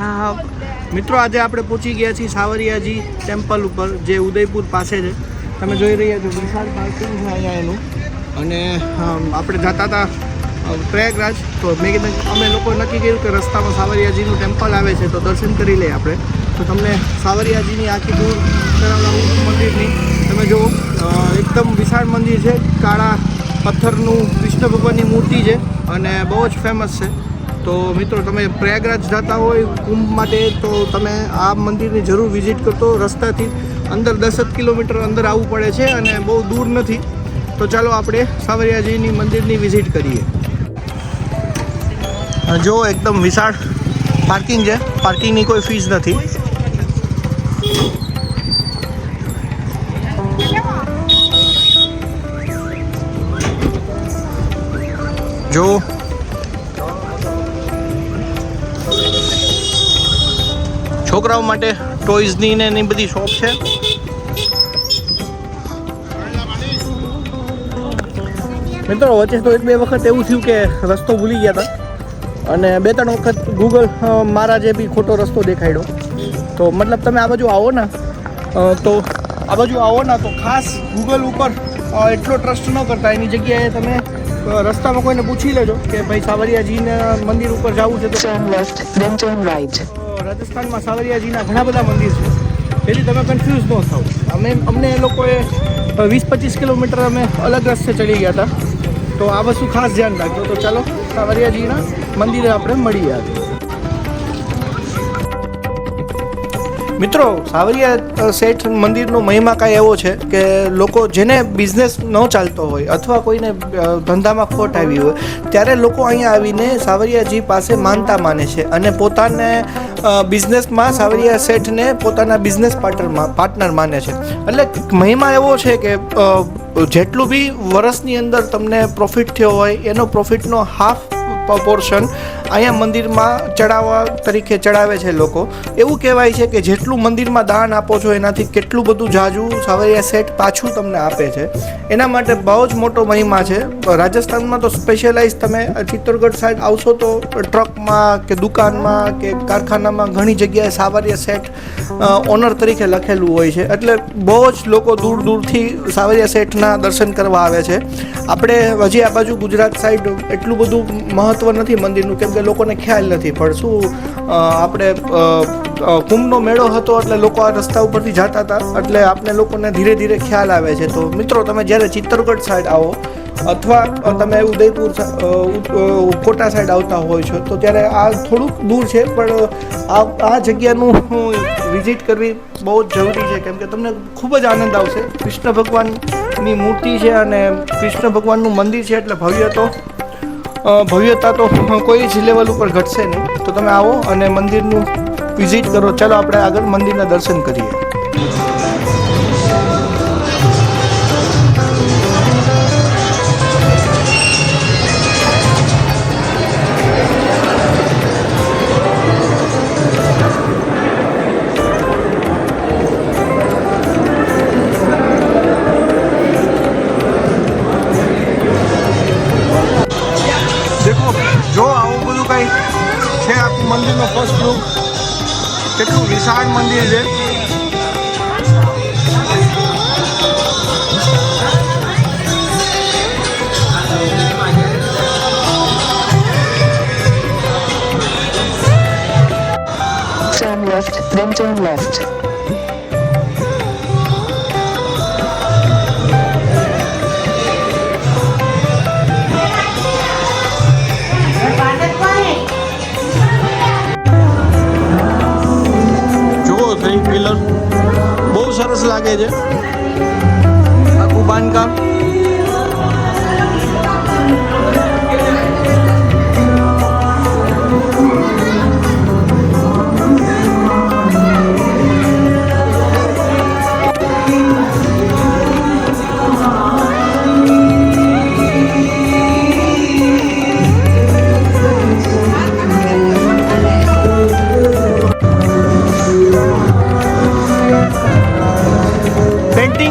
મિત્રો, આજે આપણે પહોંચી ગયા છીએ સાવરિયાજી ટેમ્પલ ઉપર, જે ઉદયપુર પાસે છે. તમે જોઈ રહ્યા છો, વિશાળ પાર્કિંગ છે અહીંયા એનું. અને આપણે જતા હતા પ્રયાગરાજ. તો મેં કીધું, અમે લોકો નક્કી કર્યું કે રસ્તામાં સાવરિયાજીનું ટેમ્પલ આવે છે, તો દર્શન કરી લઈએ આપણે. તો તમને સાવરિયાજીની આખી દૂર મંદિરની તમે જુઓ એકદમ વિશાળ મંદિર છે. કાળા પથ્થરનું કૃષ્ણ ભગવાનની મૂર્તિ છે અને બહુ જ ફેમસ છે. તો મિત્રો, તમે પ્રયાગરાજ જતા હોય, કુંભ માટે, તો તમે આ મંદિરની જરૂર વિઝિટ કરતો રસ્તાથી અંદર દસ જ કિલોમીટર અંદર આવવું પડે છે અને બહુ દૂર નથી. તો ચાલો આપણે સાવરિયાજીની મંદિરની વિઝિટ કરીએ. જો એકદમ વિશાળ પાર્કિંગ છે. પાર્કિંગની કોઈ ફીસ નથી. જો છોકરાઓ માટે ટોયઝની ને એની બધી શોપ છે. મિત્રો વચ્ચે તો એક બે વખત એવું થયું કે રસ્તો ભૂલી ગયા હતા. અને બે ત્રણ વખત ગૂગલ મારા જે બી ખોટો રસ્તો દેખાડ્યો તો મતલબ તમે આ બાજુ આવો ને તો આ બાજુ આવો ને તો ખાસ ગૂગલ ઉપર એટલો ટ્રસ્ટ ન કરતા. એની જગ્યાએ તમે રસ્તામાં કોઈને પૂછી લેજો કે ભાઈ સાવરિયાજીના મંદિર ઉપર જવું છે તો left, then turn right. રાજસ્થાનમાં સાવરિયાજીના ઘણા બધા મંદિર છે. તેથી તમે કન્ફ્યુઝ ન થાવ અમે, અમને એ લોકોએ વીસ પચીસ કિલોમીટર અમે અલગ રસ્તે ચડી ગયા હતા. તો આ વસ્તુ ખાસ ધ્યાન રાખજો. તો ચાલો, સાવરિયાજીના મંદિરે આપણે મળીએ આજે. મિત્રો, સાવરિયા શેઠ મંદિરનો મહિમા કાંઈ એવો છે કે લોકો જેને બિઝનેસ ન ચાલતો હોય અથવા કોઈને ધંધામાં ખોટ આવી હોય, ત્યારે લોકો અહીંયા આવીને સાવરિયાજી પાસે માનતા માને છે અને પોતાને બિઝનેસમાં સાવરિયા શેઠને પોતાના બિઝનેસ પાર્ટનરમાં પાર્ટનર માને છે. એટલે મહિમા એવો છે કે જેટલું બી વર્ષની અંદર તમને પ્રોફિટ થયો હોય, એનો પ્રોફિટનો હાફ પોર્શન અહીંયા મંદિરમાં ચડાવવા તરીકે ચડાવે છે લોકો. એવું કહેવાય છે કે જેટલું મંદિરમાં દાન આપો છો, એનાથી કેટલું બધું જાજુ સાવરિયા સેટ પાછું તમને આપે છે. એના માટે બહુ જ મોટો મહિમા છે. રાજસ્થાનમાં તો સ્પેશિયલાઇઝ તમે ચિત્તોડગઢ સાઈડ આવશો તો ટ્રકમાં કે દુકાનમાં કે કારખાનામાં ઘણી જગ્યાએ સાવરિયા સેટ ઓનર તરીકે લખેલું હોય છે. એટલે બહુ જ લોકો દૂર દૂરથી સાવરિયા સેઠના દર્શન કરવા આવે છે. આપણે હજી આ બાજુ ગુજરાત સાઈડ એટલું બધું મહત્ત્વ નથી મંદિરનું, કેમ કે લોકોને ખ્યાલ નથી. પણ શું આપણે કુંભનો મેળો હતો એટલે લોકો આ રસ્તા ઉપરથી જતા હતા. એટલે આપણે લોકોને ધીરે ધીરે ખ્યાલ આવે છે. તો મિત્રો, તમે જ્યારે ચિત્તરગઢ સાઈડ આવો, અથવા તમે ઉદયપુર કોટા સાઈડ આવતા હોય છો, તો ત્યારે આ થોડુંક દૂર છે, પણ આ આ જગ્યાનું વિઝિટ કરવી બહુ જ જરૂરી છે. કેમ કે તમને ખૂબ જ આનંદ આવશે. કૃષ્ણ ભગવાનની મૂર્તિ છે અને કૃષ્ણ ભગવાનનું મંદિર છે, એટલે ભવ્ય તો ભવ્યતા તો કોઈ જ લેવલ ઉપર ઘટશે નહીં. તો તમે આવો અને મંદિરનું વિઝિટ કરો. ચાલો આપણે આગળ મંદિરના દર્શન કરીએ. મંદિરનો ફર્સ્ટ લુક કેટલું વિશાળ મંદિર છે Turn left, then turn left. સરસ લાગે છે. આખું બાંધકામ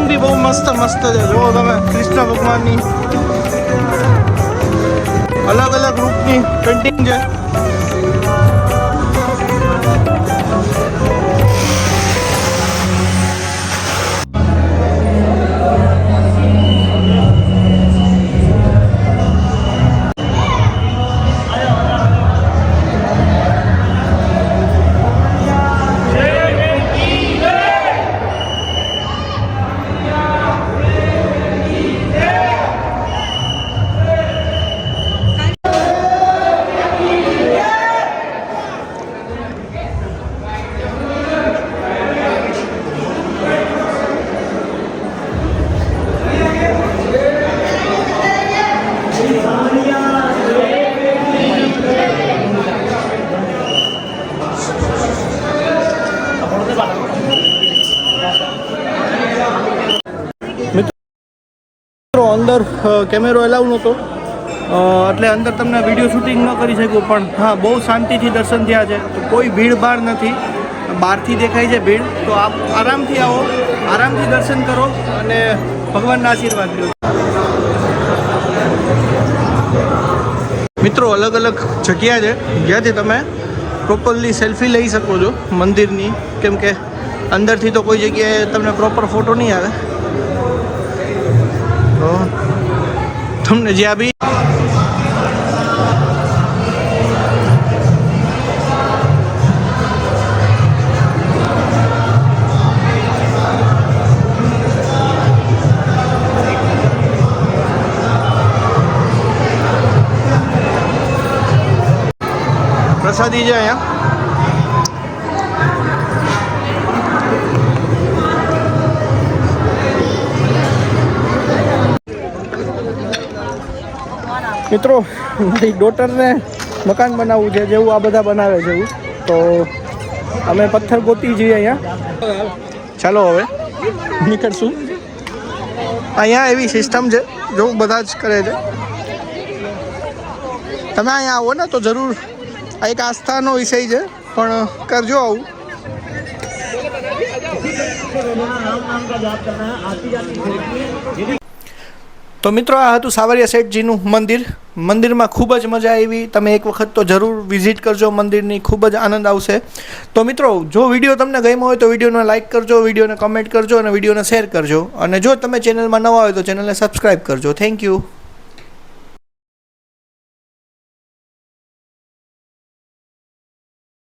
બી બહુ મસ્ત મસ્ત છે જુઓ તમે કૃષ્ણ ભગવાનની અલગ અલગ રૂપની પેન્ટિંગ છે અંદર કેમેરો એલાવ નહોતો. એટલે અંદર તમને વીડિયો શૂટિંગ ન કરી શકું, પણ હા, બહુ શાંતિથી દર્શન થયા છે. કોઈ ભીડ ભાડ નથી. બહારથી દેખાય છે ભીડ. તો આપ આરામથી આવો, આરામથી દર્શન કરો અને ભગવાનના આશીર્વાદ લો. મિત્રો, અલગ અલગ જગ્યા છે. જ્યાંથી તમે પ્રોપરલી સેલ્ફી લઈ શકો છો મંદિરની. કેમ કે અંદરથી તો કોઈ જગ્યાએ તમને પ્રોપર ફોટો નહીં આવે. તો તમને જે બી પ્રસાદી છે મિત્રો, મારી ડોટરને મકાન બનાવવું છે, જેવું આ બધા બનાવે એવું. તો અમે પથ્થર ગોતી જઈએ અહીંયા. ચાલો હવે, નીકળશું. અહીંયા એવી સિસ્ટમ છે, જો બધા જ કરે છે. તમે અહીંયા આવો ને તો જરૂર આ એક આસ્થાનો વિષય છે, પણ કરજો આવું. તો મિત્રો, આ હતું સાવરિયા શેઠજીનું મંદિર. મંદિરમાં ખૂબ જ મજા આવી. તમે એક વખત તો જરૂર વિઝિટ કરજો, મંદિરની ખૂબ જ આનંદ આવશે. તો મિત્રો, જો વીડિયો તમને ગમ્યો હોય તો વિડીયોને લાઇક કરજો, વિડીયોને કમેન્ટ કરજો અને વિડીયોને શેર કરજો. અને જો તમે ચેનલમાં નવા હોય તો ચેનલને સબસ્ક્રાઈબ કરજો. Thank you.